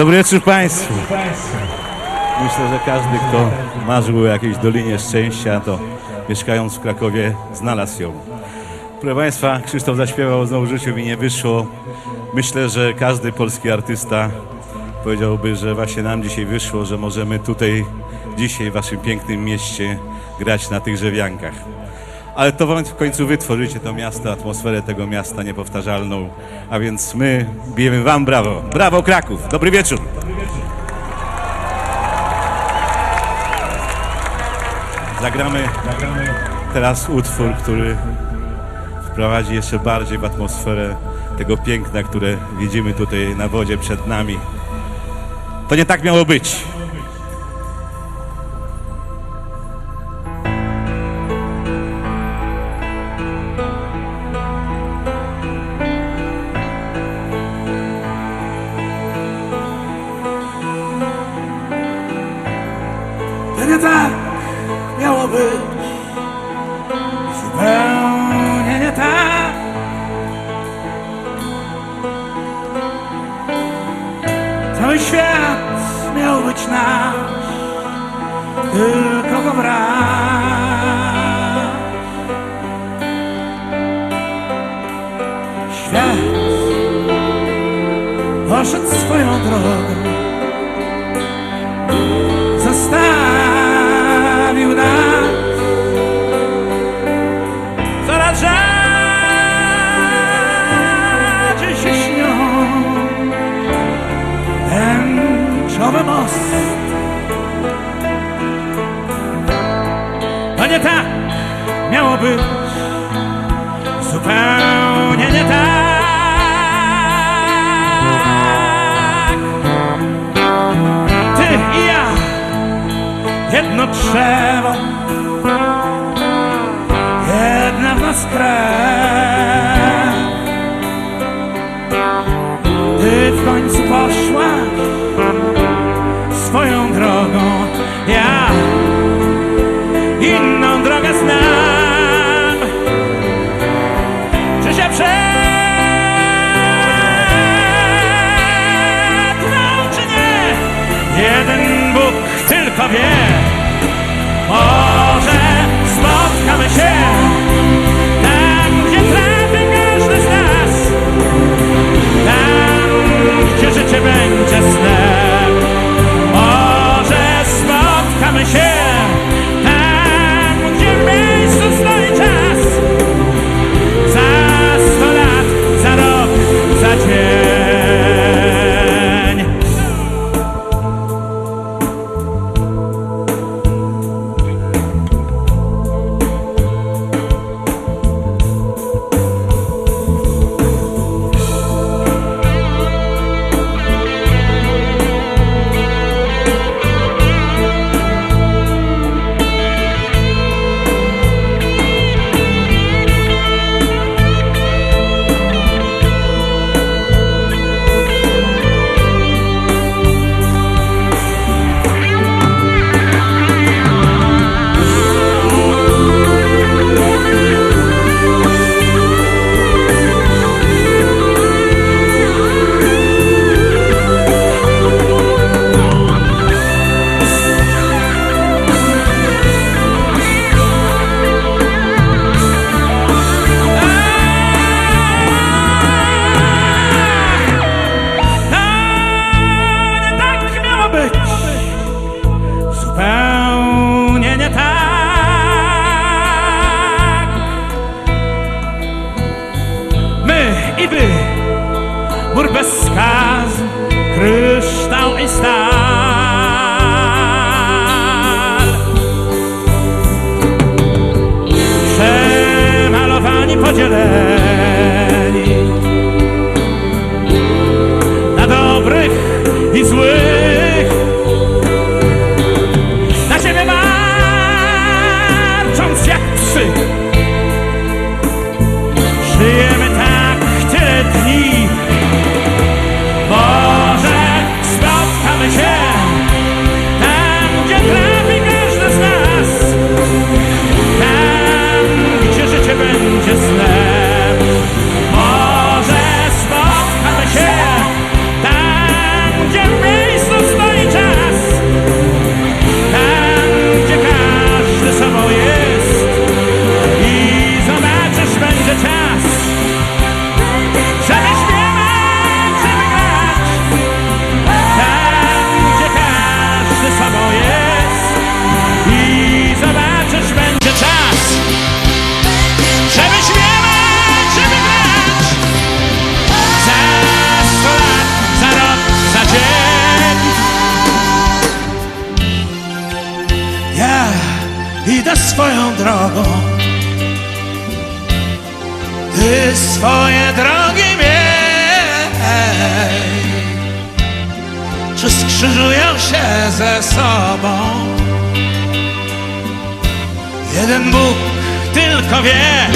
Dobry wieczór Państwu. Myślę, że każdy, kto marzył o jakiejś Dolinie Szczęścia, to mieszkając w Krakowie znalazł ją. Proszę Państwa, Krzysztof zaśpiewał Znowu życiu mi nie wyszło. Myślę, że każdy polski artysta powiedziałby, że właśnie nam dzisiaj wyszło, że możemy tutaj dzisiaj w Waszym pięknym mieście grać na tych rzewiankach. Ale to w końcu wy tworzycie to miasto, atmosferę tego miasta niepowtarzalną. A więc my bijemy wam brawo. Brawo Kraków. Dobry wieczór. Zagramy, zagramy teraz utwór, który wprowadzi jeszcze bardziej w atmosferę tego piękna, które widzimy tutaj na wodzie przed nami. To nie tak miało być. Tak miało być. Zupełnie nie tak. Cały świat miał być nasz. Tylko go brak Świat poszedł swoją drogą Most To nie tak. Miało być Zupełnie nie tak. Ty i ja jedno drzewo, jedna w. Ty w końcu poszłaś mur bez skazu, kryształ i stal. Przemalowani, podzieleni drogą. Ty swoje drogi miej, czy skrzyżują się ze sobą? Jeden Bóg tylko wie,